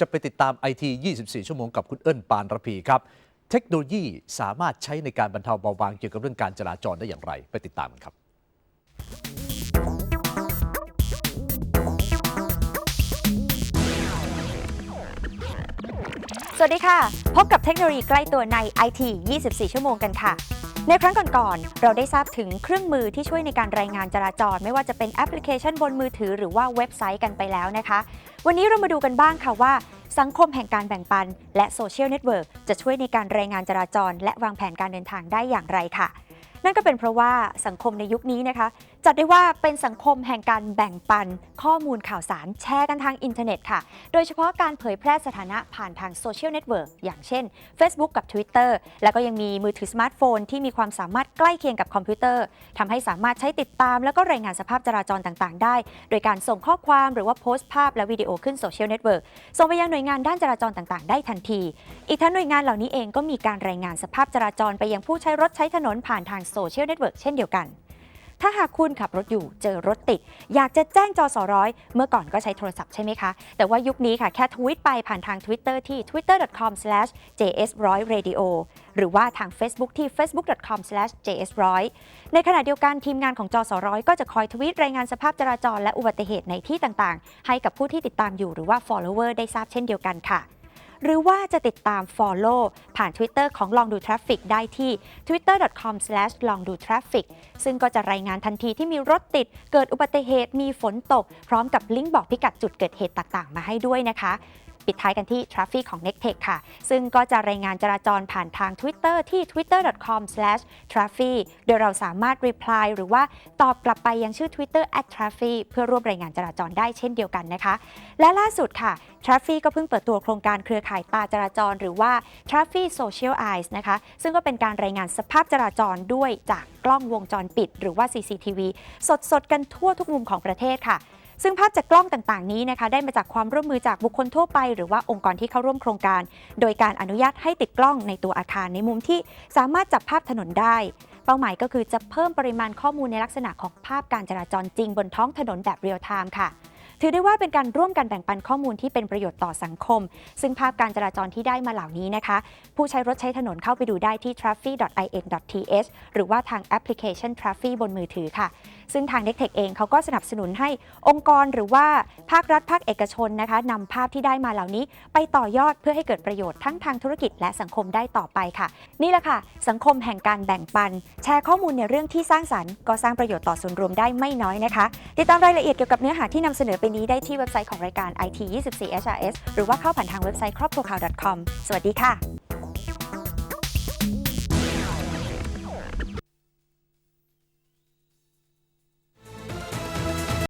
จะไปติดตามไอที24 ชั่วโมงกับคุณเอิ้นปานระพีครับ เทคโนโลยีสามารถใช้ในการบรรเทาเบาบางเกี่ยวกับเรื่องการจราจรได้อย่างไร ไปติดตามกันครับ สวัสดีค่ะ พบกับเทคโนโลยีใกล้ตัวใน IT 24 ชั่วโมงกันค่ะ ในครั้งก่อนๆ เราได้ทราบถึงเครื่องมือที่ช่วยในการรายงานจราจร ไม่ว่าจะเป็นแอปพลิเคชันบนมือถือหรือว่าเว็บไซต์กันไปแล้วนะคะ วันนี้เรามาดูกันบ้างค่ะว่า สังคมแห่งการแบ่งปัน และโซเชียลเน็ตเวิร์กจะช่วยในการรายงานจราจร และวางแผนการเดินทางได้อย่างไรค่ะ นั่นก็เป็นเพราะว่าสังคมในยุคนี้นะคะ จัดได้ว่าเป็นสังคมแห่งการแบ่งปัน ข้อมูลข่าวสารแชร์กันทางอินเทอร์เน็ตค่ะ โดยเฉพาะการเผยแพร่สถานะผ่านทางโซเชียลเน็ตเวิร์กอย่างเช่น Facebook กับ Twitter แล้วก็ยังมีมือถือสมาร์ทโฟนที่มีความสามารถใกล้เคียงกับคอมพิวเตอร์ทำให้สามารถใช้ติดตาม แล้วก็รายงานสภาพจราจรต่างๆ ได้ โดยการส่งข้อความหรือว่าโพสต์ภาพและวิดีโอขึ้นโซเชียลเน็ตเวิร์กส่งไปยังหน่วยงานด้านจราจรต่างๆ ได้ทันที อีกทั้งหน่วยงานเหล่านี้เองก็มีการรายงานสภาพจราจรไปยังผู้ใช้รถใช้ถนนผ่านทางโซเชียลเน็ตเวิร์กเช่นเดียวกัน ถ้าหากคุณขับรถอยู่เจอรถติด อยากจะแจ้งจอสอร้อยเมื่อก่อนก็ใช้โทรศัพท์ใช่ไหมคะ แต่ว่ายุคนี้ค่ะแค่ทวิตไปผ่านทาง Twitter ที่ twitter.com/js100radio หรือว่าทาง Facebook ที่ facebook.com/js100 ในขณะเดียวกันทีมงานของจอสอร้อยก็จะคอยทวีตรายงานสภาพจราจรและอุบัติเหตุในที่ต่างๆ ให้กับผู้ที่ติดตามอยู่หรือว่า follower ได้ทราบเช่นเดียวกันค่ะ หรือว่าจะติดตาม Follow ผ่าน Twitter ของลองดูทราฟฟิกได้ที่ twitter.com/longdotraffic ซึ่งก็จะรายงานทันทีที่มีรถติด เกิดอุบัติเหตุมีฝนตก พร้อมกับลิงก์บอกพิกัดจุดเกิดเหตุต่างๆ มาให้ด้วยนะคะ ปิดท้ายกันที่ Traffic ของ Nectech ค่ะ ซึ่งก็จะรายงานจราจรผ่านทาง Twitter ที่ twitter.com/traffic โดยเราสามารถ reply หรือว่าตอบกลับไปยังชื่อ Twitter @traffic เพื่อร่วมรายงานจราจรได้เช่นเดียวกันนะคะ และล่าสุดค่ะ t r a f f i ก็เพิ่งเปิดตัวโครงการเครือข่ายตาจราจร หรือว่า t r a f f i Social Eyes นะคะ ซึ่งก็เป็นการรายงานสภาพจราจรด้วยจากกล้องวงจรปิด หรือว่า CCTV สดๆ กันทั่วทุกมุมของประเทศค่ะ ซึ่งภาพจากกล้องต่างๆนี้นะคะได้มาจากความร่วมมือจากบุคคลทั่วไป หรือว่าองค์กรที่เข้าร่วมโครงการ โดยการอนุญาตให้ติดกล้องในตัวอาคารในมุมที่สามารถจับภาพถนนได้ เป้าหมายก็คือจะเพิ่มปริมาณข้อมูลในลักษณะของภาพการจราจรจริงบนท้องถนนแบบเรียลไทม์ค่ะถือได้ว่าเป็นการร่วมกันแบ่งปันข้อมูลที่เป็นประโยชน์ต่อสังคม ซึ่งภาพการจราจรที่ได้มาเหล่านี้นะคะ ผู้ใช้รถใช้ถนนเข้าไปดูได้ที่ traffic.in.th หรือว่าทางแอปพลิเคชัน Traffic บนมือถือค่ะซึ่งทาง n e c t e c h เองเขาก็สนับสนุนให้องค์กรหรือว่าภาครัฐภาคเอกชนนะคะนำภาพที่ได้มาเหล่านี้ ไปต่อยอดเพื่อให้เกิดประโยชน์ทั้งทางธุรกิจและสังคมได้ต่อไปค่ะ นี่แหละค่ะ สังคมแห่งการแบ่งปัน แชร์ข้อมูลในเรื่องที่สร้างสรรค์ก็สร้างประโยชน์ต่อส่วนรวมได้ไม่น้อยนะคะ ติดตามรายละเอียดเกี่ยวกับเนื้อหาที่นำเสนอไปนี้ได้ที่เว็บไซต์ของรายการ IT 24 HRS หรือว่าเข้าผ่านทางเว็บไซต์ครอบครัวข่าว .com สวัสดีค่ะ